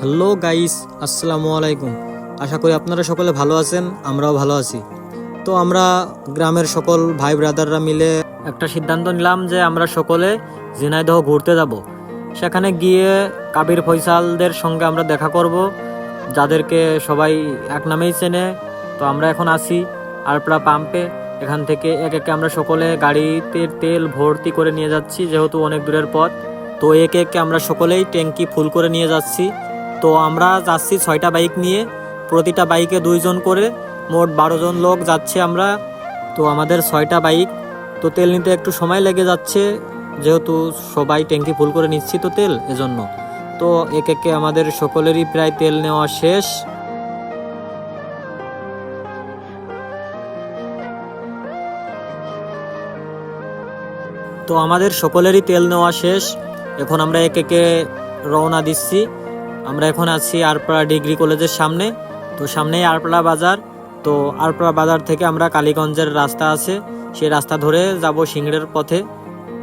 Hello guys, আসসালামু আলাইকুম। আশা করি আপনারা সকলে ভালো আছেন, আমরাও ভালো আছি। তো আমরা গ্রামের সকল ভাই ব্রাদাররা মিলে একটা সিদ্ধান্ত নিলাম যে আমরা সকলে ঝিনাইদহ ঘুরতে যাব। সেখানে গিয়ে কাবির ফৈসালদের সঙ্গে আমরা দেখা করব, যাদেরকে সবাই এক নামেই চেনে। তো আমরা এখন আসি আরপড়া পাম্পে। এখান থেকে এক একে আমরা সকলে গাড়িতে তেল ভর্তি করে নিয়ে যাচ্ছি, যেহেতু অনেক দূরের পথ। তো একে একে আমরা সকলেই ট্যাঙ্কি ফুল করে নিয়ে যাচ্ছি। তো আমরা যাচ্ছি ছয়টা বাইক নিয়ে। প্রতিটা বাইকে দুইজন করে মোট বারো জন লোক যাচ্ছে আমরা। তো আমাদের ছয়টা বাইক। তো তেল নিতে একটু সময় লেগে যাচ্ছে, যেহেতু সবাই ট্যাঙ্কি ফুল করে নিচ্ছি তো তেল এজন্য। তো এক একে আমাদের সকলেরই প্রায় তেল নেওয়া শেষ। তো আমাদের সকলেরই তেল নেওয়া শেষ। এখন আমরা এক একে রওনা দিচ্ছি। আমরা এখন আছি আরপাড়া ডিগ্রি কলেজের সামনে। তো সামনেই আরপাড়া বাজার। তো আরপাড়া বাজার থেকে আমরা কালীগঞ্জের রাস্তা আছে। সেই রাস্তা ধরে যাব সিংড়ের পথে।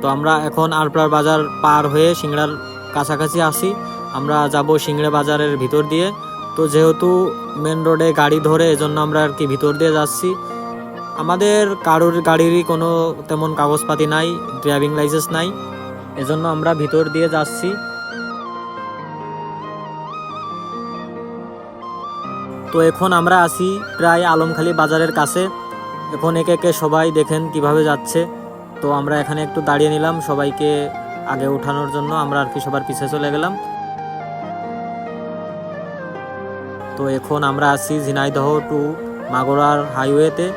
তো আমরা এখন আরপাড়া বাজার পার হয়ে সিংড়ার কাছাকাছি আসি আমরা যাব সিংড়ে বাজারের ভিতর দিয়ে। তো যেহেতু মেন রোডে গাড়ি ধরে, এজন্য আমরা আর কি ভিতর দিয়ে যাচ্ছি। আমাদের কারোর গাড়িরই কোনো তেমন কাগজপাতি নাই ড্রাইভিং লাইসেন্স নাই। এজন্য আমরা ভিতর দিয়ে যাচ্ছি। তো এখন আমরা আছি প্রায় আলমখালি বাজারের কাছে। এখন একে একে সবাই দেখেন কীভাবে যাচ্ছে। তো আমরা এখানে একটু দাঁড়িয়ে নিলাম সবাইকে আগে ওঠানোর জন্য। আমরা আর কি সবার পিছে চলে গেলাম। তো এখন আমরা আছি ঝিনাইদহ টু মাগুরার হাইওয়েতে।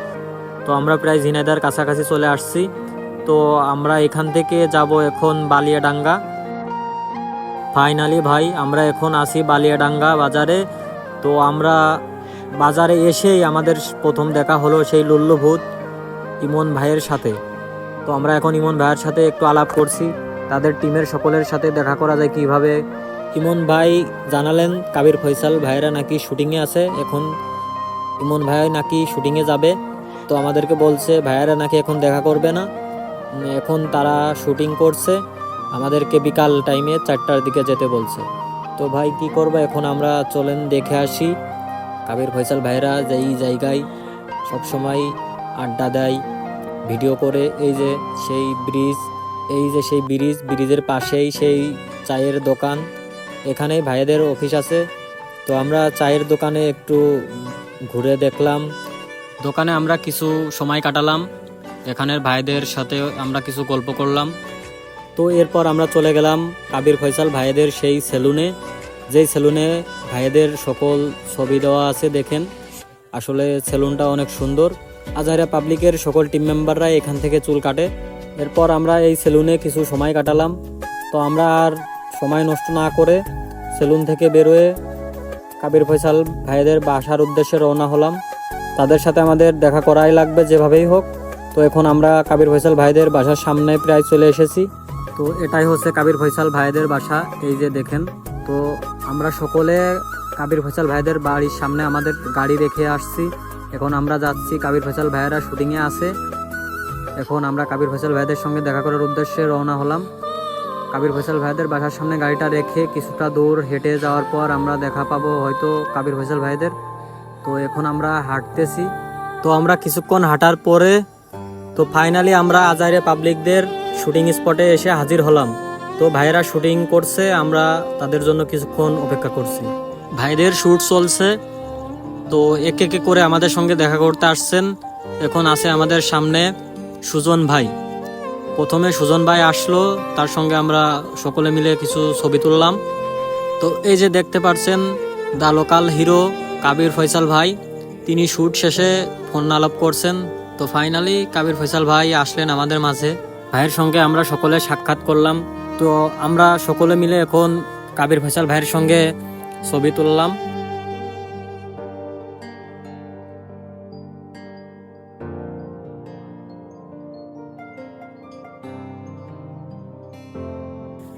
তো আমরা প্রায় ঝিনাইদার কাছাকাছি চলে আসছি। তো আমরা এখান থেকে যাব এখন বালিয়াডাঙ্গা। ফাইনালি ভাই, আমরা এখন আসি বালিয়াডাঙ্গা বাজারে। তো আমরা বাজারে এসেই আমাদের প্রথম দেখা হলো সেই লুল্লভূত ইমন ভাইয়ের সাথে। তো আমরা এখন ইমন ভাইয়ের সাথে একটু আলাপ করছি। তাদের টিমের সকলের সাথে দেখা করা যায় কীভাবে। ইমন ভাই জানালেন, কাবির ফৈসাল ভাইয়েরা নাকি শুটিংয়ে আছে, এখন ইমন ভাই নাকি শুটিংয়ে যাবে। তো আমাদেরকে বলছে, ভাইয়েরা নাকি এখন দেখা করবে না। এখন তারা শুটিং করছে। আমাদেরকে বিকাল টাইমে চারটার দিকে যেতে বলছে। তো ভাই, কি করব? এখন আমরা চলেন দেখে আসি। কাবির ফয়সাল ভাইরা যেই জায়গায় সবসময় আড্ডা দেয়, ভিডিও করে। এই যে সেই ব্রিজ, এই যে সেই ব্রিজ, ব্রিজের পাশেই সেই চায়ের দোকান। এখানেই ভাইদের অফিস আছে। তো আমরা চায়ের দোকানে একটু ঘুরে দেখলাম। দোকানে আমরা কিছু সময় কাটালাম। এখানের ভাইদের সাথে আমরা কিছু গল্প করলাম। তো এরপর আমরা চলে গেলাম কাবির ফয়সাল ভাইদের সেই সেলুনে। যেই সেলুনে ভাইদের সকল ছবি দেওয়া আছে, দেখেন। আসলে সেলুনটা অনেক সুন্দর। আজহারা পাবলিকের সকল টিম মেম্বাররা এখান থেকে চুল কাটে। এরপর আমরা এই সেলুনে কিছু সময় কাটালাম। তো আমরা আর সময় নষ্ট না করে সেলুন থেকে বেরোয় কাবির ফয়সাল ভাইদের বাসার উদ্দেশ্যে রওনা হলাম। তাদের সাথে আমাদের দেখা করাই লাগবে যেভাবেই হোক। তো এখন আমরা কাবির ফয়সাল ভাইদের বাসার সামনে প্রায় চলে এসেছি। তো এটাই হচ্ছে কাবির ফয়সাল ভাইদের বাসা, এই যে দেখেন। তো আমরা সকলে কাবির ফয়সাল ভাইদের বাড়ির সামনে আমাদের গাড়ি রেখে আসছি। এখন আমরা যাচ্ছি কাবির ফয়সাল ভাইয়েরা শুটিংয়ে আছে। এখন আমরা কাবির ফয়সাল ভাইদের সঙ্গে দেখা করার উদ্দেশ্যে রওনা হলাম। কাবির ফয়সাল ভাইদের বাসার সামনে গাড়িটা রেখে কিছুটা দূর হেঁটে যাওয়ার পর আমরা দেখা পাবো হয়তো কাবির ফয়সাল ভাইদের। তো এখন আমরা হাঁটতেছি। তো আমরা কিছুক্ষণ হাঁটার পরে, তো ফাইনালি আমরা আজারে পাবলিকদের শুটিং স্পটে এসে হাজির হলাম। তো ভাইয়েরা শুটিং করছে, আমরা তাদের জন্য কিছুক্ষণ অপেক্ষা করছি। ভাইদের শ্যুট চলছে। তো এক একে করে আমাদের সঙ্গে দেখা করতে আসছেন। এখন আছে আমাদের সামনে সুজন ভাই। প্রথমে সুজন ভাই আসলো, তার সঙ্গে আমরা সকলে মিলে কিছু ছবি তুললাম। তো এই যে দেখতে পাচ্ছেন the local hero Kabir Faisal ভাই। তিনি শ্যুট শেষে ফোন আলাপ করছেন। তো ফাইনালি কাবির ফয়সাল ভাই আসলেন আমাদের মাঝে। ভাইয়ের সঙ্গে আমরা সকলে সাক্ষাৎ করলাম। তো আমরা সকলে মিলে এখন কাবির ফয়সাল ভাইয়ের সঙ্গে ছবি তুললাম।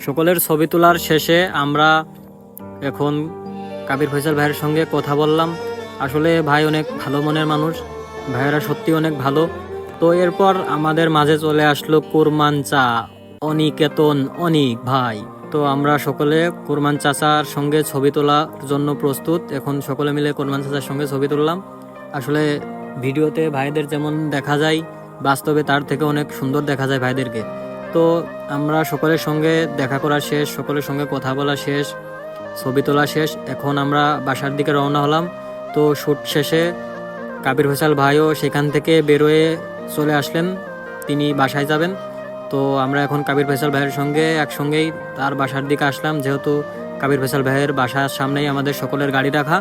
সকলের ছবি তোলার শেষে আমরা এখন কাবির ফয়সাল ভাইয়ের সঙ্গে কথা বললাম। আসলে ভাই অনেক ভালো মনের মানুষ, ভাইয়েরা সত্যি অনেক ভালো। তো এরপর আমাদের মাঝে চলে আসলো কুরমান চা। অনিকেতন অনিক ভাই। তো আমরা সকলে কোরমান চাচার সঙ্গে ছবি তোলার জন্য প্রস্তুত। এখন সকলে মিলে কোরমান চাচার সঙ্গে ছবি তুললাম। আসলে ভিডিওতে ভাইদের যেমন দেখা যায়, বাস্তবে তার থেকে অনেক সুন্দর দেখা যায় ভাইদেরকে। তো আমরা সকলের সঙ্গে দেখা করা শেষ, সকলের সঙ্গে কথা বলা শেষ, ছবি তোলা শেষ। এখন আমরা বাসার দিকে রওনা হলাম। তো শ্যুট শেষে কাবির হোসাল ভাইও সেখান থেকে বেরোয়ে চলে আসলেন, তিনি বাসায় যাবেন। তো আমরা এখন কাবির ফেসাল ভাইয়ের সঙ্গে একসঙ্গেই তার বাসার দিকে আসলাম, যেহেতু কাবির ফেসাল ভাইয়ের বাসার সামনেই আমাদের সকলের গাড়ি রাখা।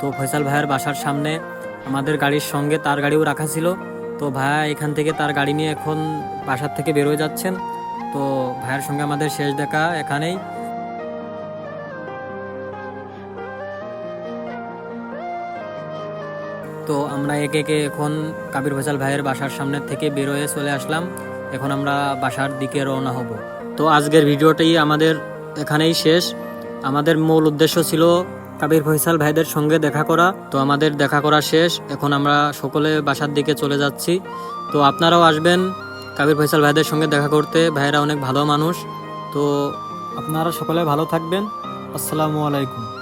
তো ফয়সাল ভাইয়ের বাসার সামনে আমাদের গাড়ির সঙ্গে তার গাড়িও রাখা ছিল। তো ভাইয়া এখান থেকে তার গাড়ি নিয়ে এখন বাসার থেকে বেরোয় যাচ্ছেন। তো ভাইয়ের সঙ্গে আমাদের শেষ দেখা এখানেই। তো আমরা একে একে এখন কাবির ফয়সাল ভাইয়ের বাসার সামনে থেকে বেরোয়ে চলে আসলাম। এখন আমরা বাসার দিকে রওনা হব। তো আজকের ভিডিওটাই আমাদের এখানেই শেষ। আমাদের মূল উদ্দেশ্য ছিল কাবির ফয়সাল ভাইদের সঙ্গে দেখা করা। তো আমাদের দেখা করা শেষ। এখন আমরা সকলে বাসার দিকে চলে যাচ্ছি। তো আপনারাও আসবেন কাবির ফয়সাল ভাইদের সঙ্গে দেখা করতে। ভাইয়েরা অনেক ভালো মানুষ। তো আপনারা সকলে ভালো থাকবেন। আসসালামু আলাইকুম।